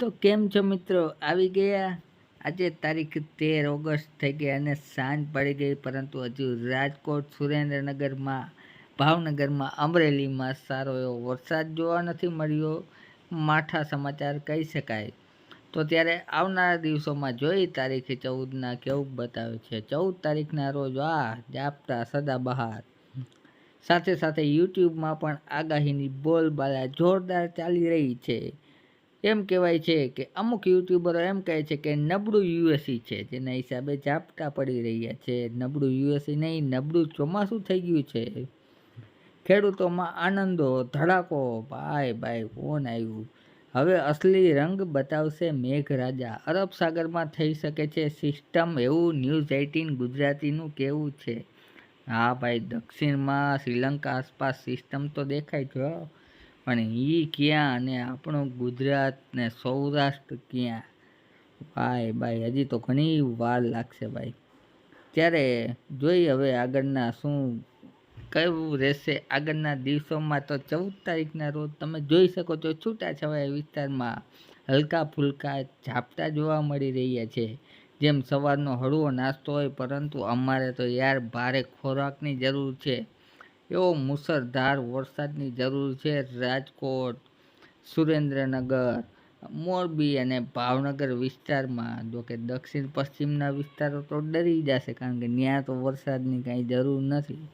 તો કેમ છો મિત્રો? આવી ગયા? આજે તારીખ તેર ઓગસ્ટ થઈ ગઈ અને સાંજ પડી ગઈ, પરંતુ હજુ રાજકોટ, સુરેન્દ્રનગરમાં, ભાવનગરમાં, અમરેલીમાં સારો એવો વરસાદ જોવા નથી મળ્યો. માઠા સમાચાર કહી શકાય. તો ત્યારે આવનારા દિવસોમાં જોઈ તારીખે ચૌદના કેવું બતાવે છે? ચૌદ તારીખના રોજ આ જાપતા સદાબહાર. સાથે સાથે યુટ્યુબમાં પણ આગાહીની બોલબાલા જોરદાર ચાલી રહી છે. એમ કહેવાય છે કે અમુક યુટ્યુબરો એમ કહે છે કે નબળું યુએસી છે, જેના હિસાબે ઝાપટા પડી રહ્યા છે. નબળું યુએસી નહીં, નબળું ચોમાસું થઈ ગયું છે. ખેડૂતોમાં આનંદો, ધડાકો, ભાઈ ભાઈ ફોન આવ્યું? હવે અસલી રંગ બતાવશે મેઘરાજા. અરબ સાગરમાં થઈ શકે છે સિસ્ટમ એવું ન્યૂઝ એઇટીન ગુજરાતીનું કેવું છે. હા ભાઈ, દક્ષિણમાં શ્રીલંકા આસપાસ સિસ્ટમ તો દેખાય છે પણ એ ક્યાં અને આપણું ગુજરાત ને સૌરાષ્ટ્ર ક્યાં? ભાઈ ભાઈ, હજી તો ઘણી વાર લાગશે ભાઈ. ત્યારે જોઈ હવે આગળના શું કયું રહેશે? આગળના દિવસોમાં તો ચૌદ તારીખના રોજ તમે જોઈ શકો છો છૂટાછવાયા વિસ્તારમાં હલકા ફુલકા ઝાપટા જોવા મળી રહ્યા છે. જેમ સવારનો હળવો નાસ્તો હોય, પરંતુ અમારે તો યાર ભારે ખોરાકની જરૂર છે. એવો મુસળધાર વરસાદની જરૂર છે રાજકોટ, સુરેન્દ્રનગર, મોરબી અને ભાવનગર વિસ્તારમાં. જો કે દક્ષિણ પશ્ચિમના વિસ્તારો તો ડરી જશે કારણ કે ત્યાં તો વરસાદની કાંઈ જરૂર નથી.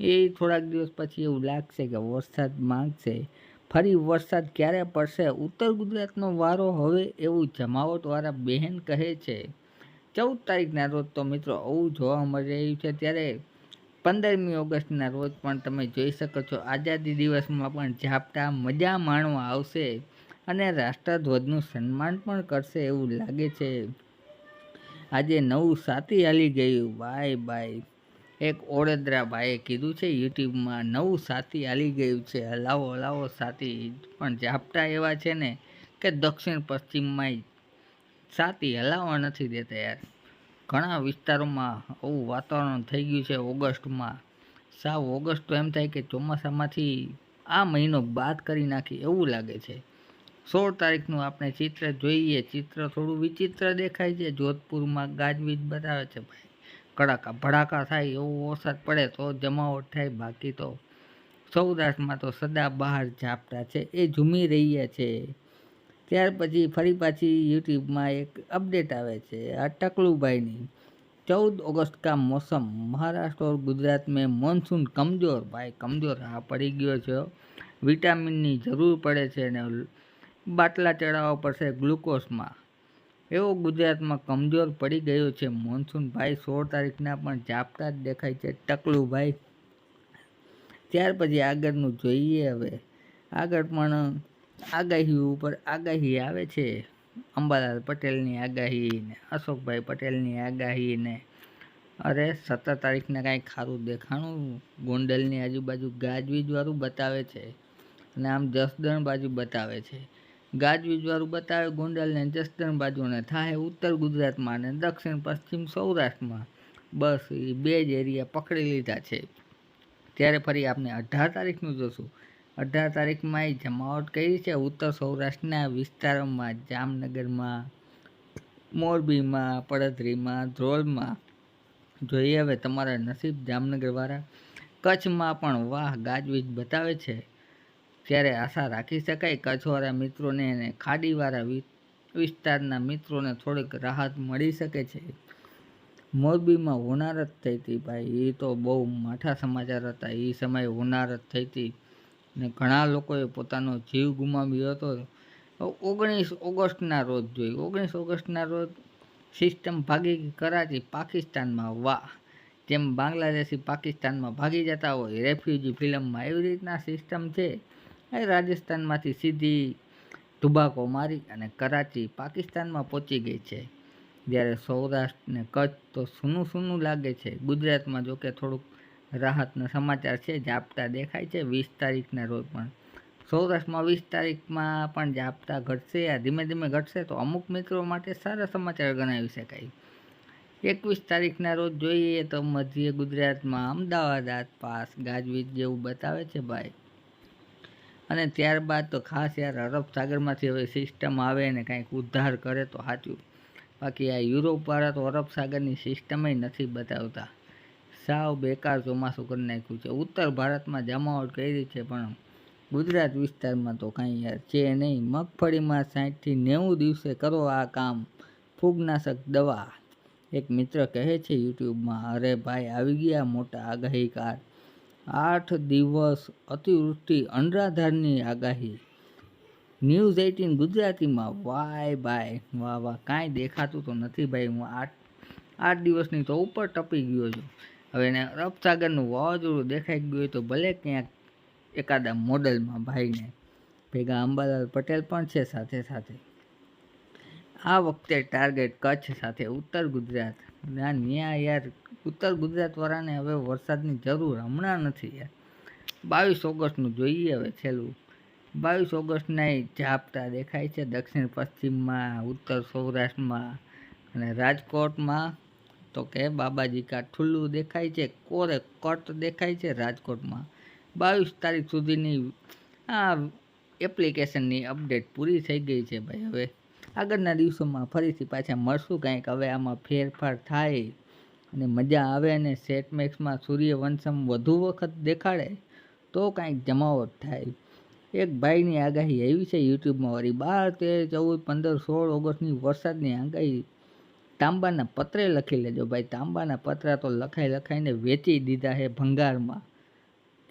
એ થોડાક દિવસ પછી એવું લાગશે કે વરસાદ માંગશે. ફરી વરસાદ ક્યારે પડશે? ઉત્તર ગુજરાતનો વારો હવે એવું જમાવટવાળા બહેન કહે છે. ચૌદ તારીખના રોજ તો મિત્રો આવું જોવા મળી રહ્યું છે ત્યારે પંદરમી ઓગસ્ટના રોજ પણ તમે જોઈ શકો છો, આઝાદી દિવસમાં પણ ઝાપટા મજા માણવા આવશે અને રાષ્ટ્રધ્વજનું સન્માન પણ કરશે એવું લાગે છે. આજે નવું સાથી હાલી ગયું, બાય બાય. એક ઓળદરા ભાઈએ કીધું છે, યુટ્યુબમાં નવું સાથી હાલી ગયું છે. હલાવો હલાવો સાથી. પણ ઝાપટા એવા છે ને કે દક્ષિણ પશ્ચિમમાં સાથી હલાવવા નથી દેતા યાર. ઘણા વિસ્તારોમાં આવું વાતાવરણ થઈ ગયું છે ઓગસ્ટમાં. સાવ ઓગસ્ટ તો એમ થાય કે ચોમાસામાંથી આ મહિનો બાદ કરી નાખી એવું લાગે છે. સોળ તારીખનું આપણે ચિત્ર જોઈએ, ચિત્ર થોડું વિચિત્ર દેખાય છે. જોધપુરમાં ગાજવીજ બતાવે છે, ભાઈ, કડાકા ભડાકા થાય, એવો વરસાદ પડે તો જમાવટ થાય, બાકી તો સૌરાષ્ટ્રમાં તો સદા બહાર ઝાપટા છે, એ ઝૂમી રહ્યા છે. ત્યાર પછી ફરી પાછી યુટ્યુબમાં એક અપડેટ આવે છે આ ટકલુભાઈની. ચૌદ ઓગસ્ટ કા મોસમ, મહારાષ્ટ્ર ઓર ગુજરાત મેં મોનસૂન કમજોર, ભાઈ કમજોર, આ પડી ગયો છે વિટામિનની જરૂર પડે છે અને બાટલા ચડાવવા પડશે ગ્લુકોઝમાં. એવો ગુજરાતમાં કમજોર પડી ગયો છે મોનસૂન, ભાઈ સોળ તારીખના પણ ઝાપટા જ દેખાય છે ટકલુભાઈ. ત્યાર પછી આગળનું જોઈએ હવે. આગળ પણ આગાહી ઉપર આગાહી આવે છે. અંબાલાલ પટેલની આગાહી ને અશોકભાઈ પટેલની આગાહી ને. અરે સત્તર તારીખને કાંઈ ખારું દેખાણું ગોંડલની આજુબાજુ ગાજવીજવાળું બતાવે છે. અને આમ જસદણ બાજુ બતાવે છે. ગાજવીજવાળું બતાવે ગોંડલને જસદણ બાજુને થાય ઉત્તર ગુજરાતમાં અને દક્ષિણ પશ્ચિમ સૌરાષ્ટ્રમાં. બસ એ બે જ એરિયા પકડી લીધા છે. ત્યારે ફરી આપણે અઢાર તારીખનું જોશું. અઢાર તારીખમાં એ જમાવટ કરી છે ઉત્તર સૌરાષ્ટ્રના વિસ્તારોમાં, જામનગરમાં, મોરબીમાં પડદરીમાં ધ્રોલમાં. જોઈએ હવે તમારા નસીબ જામનગરવાળા કચ્છમાં પણ વાહ ગાજવીજ બતાવે છે. ત્યારે આશા રાખી શકાય કચ્છવાળા મિત્રોને અને ખાડીવાળા વિસ્તારના મિત્રોને થોડીક રાહત મળી શકે છે. મોરબીમાં હોનારત થઈ હતી ભાઈ એ તો બહુ માઠા સમાચાર હતા. એ સમયે હોનારત થઈ હતી ને ઘણા લોકોએ પોતાનો જીવ ગુમાવ્યો હતો. ઓગણીસ ઓગસ્ટના રોજ જોઈ. ઓગણીસ ઓગસ્ટના રોજ સિસ્ટમ ભાગી કરાચી પાકિસ્તાનમાં વાહ જેમ બાંગ્લાદેશી પાકિસ્તાનમાં ભાગી જતા હોય, રેફ્યુજી ફિલ્મમાં એવી રીતના સિસ્ટમ છે એ રાજસ્થાનમાંથી સીધી ધુબાકો મારી અને કરાચી પાકિસ્તાનમાં પહોંચી ગઈ છે. જ્યારે સૌરાષ્ટ્ર ને કચ્છ તો સૂનું સૂનું લાગે છે. ગુજરાતમાં જોકે થોડુંક રાહતના સમાચાર છે ઝાપટા દેખાય છે વીસ તારીખના રોજ પણ. સૌરાષ્ટ્રમાં વીસ તારીખમાં પણ ઝાપટા ઘટશે યા ધીમે ધીમે ઘટશે તો અમુક મિત્રો માટે સારા સમાચાર ગણાવી શકાય. એકવીસ તારીખના રોજ જોઈએ તો મધ્ય ગુજરાતમાં અમદાવાદ આસપાસ ગાજવીજ જેવું બતાવે છે ભાઈ. અને ત્યારબાદ તો ખાસ યાર અરબ સાગરમાંથી હવે સિસ્ટમ આવે ને કાંઈક ઉદ્ધાર કરે તો સાચું. બાકી આ યુરોપવાળા તો અરબ સાગરની સિસ્ટમે નથી બતાવતા. સાવ બેકાર ચોમાસું કરી નાખ્યું છે. ઉત્તર ભારતમાં જમાવટ કરી છે, પણ ગુજરાત વિસ્તારમાં તો કાંઈ છે નહીં. મગફળીમાં સાઠથી નેવું દિવસે કરો આ કામ. ફૂગનાશક દવા. એક મિત્ર કહે છે યુટ્યુબમાં, અરે ભાઈ, આવી ગયા મોટા આગાહીકાર આઠ દિવસ અતિવૃષ્ટિ, અનરાધારની આગાહી. ન્યૂઝ એઇટીન ગુજરાતીમાં, વાય બાય વાહ વાહ, કાંઈ દેખાતું તો નથી ભાઈ. હું આઠ આઠ દિવસની તો ઉપર ટપી ગયો છું. હવે એને અરબ સાગરનું વાવાઝોડું દેખાઈ ગયું હોય તો ભલે ક્યાંક એકાદા મોડલમાં ભાઈને ભેગા અંબાલાલ પટેલ પણ છે સાથે સાથે. આ વખતે ટાર્ગેટ કચ્છ સાથે ઉત્તર ગુજરાત. ના ન્યા યાર, ઉત્તર ગુજરાતવાળાને હવે વરસાદની જરૂર હમણાં નથી યાર. બાવીસ ઓગસ્ટનું જોઈએ હવે છેલ્લું. બાવીસ ઓગસ્ટના ઝાપટા દેખાય છે દક્ષિણ પશ્ચિમમાં, ઉત્તર સૌરાષ્ટ્રમાં અને રાજકોટમાં. તો કે બાબાજી કા ઠુલ્લું દેખાય છે, કોરે કટ દેખાય છે રાજકોટમાં? બાવીસ તારીખ સુધીની આ એપ્લિકેશનની અપડેટ પૂરી થઈ ગઈ છે ભાઈ હવે. આગળના દિવસોમાં ફરીથી પાછા મળશું કાંઈક. હવે આમાં ફેરફાર થાય અને મજા આવે અને સેટમેક્સમાં સૂર્યવંશમ વધુ વખત દેખાડે તો કાંઈક જમાવટ થાય. એક ભાઈની આગાહી એવી છે, યુટ્યુબમાં વળી બાર, તેર, ચૌદ, પંદર, સોળ ઓગસ્ટની વરસાદની આગાહી તાંબાના પત્રે લખી લેજો ભાઈ. તાંબાના પતરા તો લખાઈ લખાઈને વેચી દીધા છે ભંગારમાં.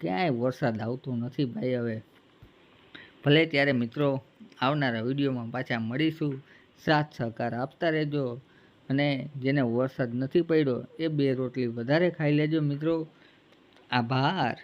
ક્યાંય વરસાદ આવતો નથી ભાઈ હવે. ભલે ત્યારે મિત્રો આવનારા વિડીયોમાં પાછા મળીશું. સાથ સહકાર આપતા રહેજો અને જેને વરસાદ નથી પડ્યો એ બે રોટલી વધારે ખાઈ લેજો મિત્રો. આભાર.